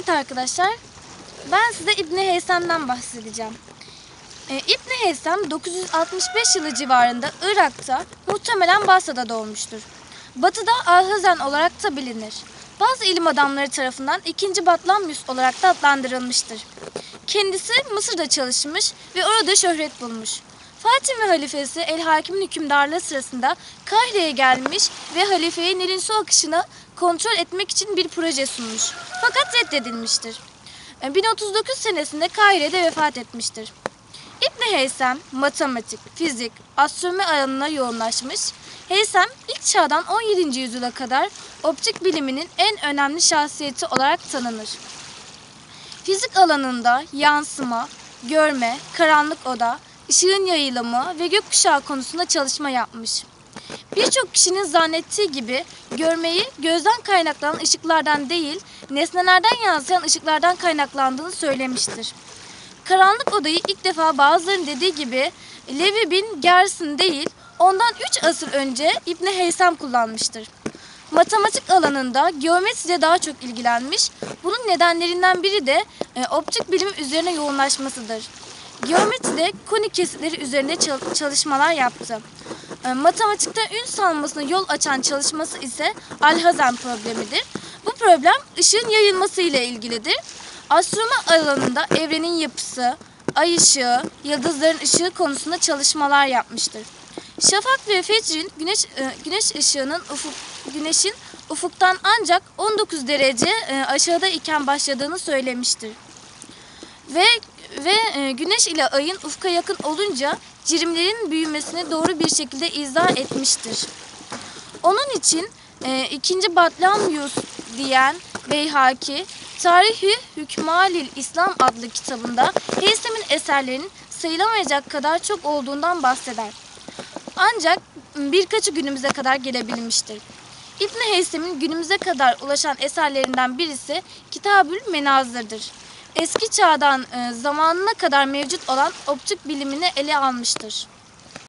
Evet arkadaşlar, ben size İbni Heysem'den bahsedeceğim. Ee, İbni Heysem 965 yılı civarında Irak'ta, muhtemelen Basra'da doğmuştur. Batı'da Alhazen olarak da bilinir. Bazı ilim adamları tarafından 2. Batlamyus olarak da adlandırılmıştır. Kendisi Mısır'da çalışmış ve orada şöhret bulmuş. Fatim ve halifesi El Hakim'in hükümdarlığı sırasında Kahire'ye gelmiş ve halifeye Nil'in su akışını kontrol etmek için bir proje sunmuş. Fakat reddedilmiştir. E, 1039 senesinde Kahire'de vefat etmiştir. İbni Heysem matematik, fizik, astronomi alanına yoğunlaşmış. Heysem ilk çağdan 17. yüzyıla kadar optik biliminin en önemli şahsiyeti olarak tanınır. Fizik alanında yansıma, görme, karanlık oda, ışığın yayılımı ve gökkuşağı konusunda çalışma yapmış. Birçok kişinin zannettiği gibi görmeyi gözden kaynaklanan ışıklardan değil, nesnelerden yansıyan ışıklardan kaynaklandığını söylemiştir. Karanlık odayı ilk defa bazılarının dediği gibi Levi bin Gerson değil, ondan 3 asır önce İbni Heysem kullanmıştır. Matematik alanında geometriyle daha çok ilgilenmiş. Bunun nedenlerinden biri de e, optik bilimi üzerine yoğunlaşmasıdır. Geometride konik kesitleri üzerinde çal- çalışmalar yaptı. E, matematikte ün salmasına yol açan çalışması ise Alhazen problemidir. Bu problem ışığın yayılması ile ilgilidir. Astronomi alanında evrenin yapısı, ay ışığı, yıldızların ışığı konusunda çalışmalar yapmıştır. Şafak ve fecrin güneş e, güneş ışığının ufuk güneşin ufuktan ancak 19 derece e, aşağıda iken başladığını söylemiştir. Ve ve e, güneş ile ayın ufka yakın olunca cirimlerin büyümesini doğru bir şekilde izah etmiştir. Onun için e, 2. Batlamyus diyen Beyhaki Tarihi Hükmalil İslam adlı kitabında Heysem'in eserlerinin sayılamayacak kadar çok olduğundan bahseder. Ancak birkaçı günümüze kadar gelebilmiştir. İbn Heysem'in günümüze kadar ulaşan eserlerinden birisi Kitabül Menazır'dır. Eski çağdan e, zamanına kadar mevcut olan optik bilimini ele almıştır.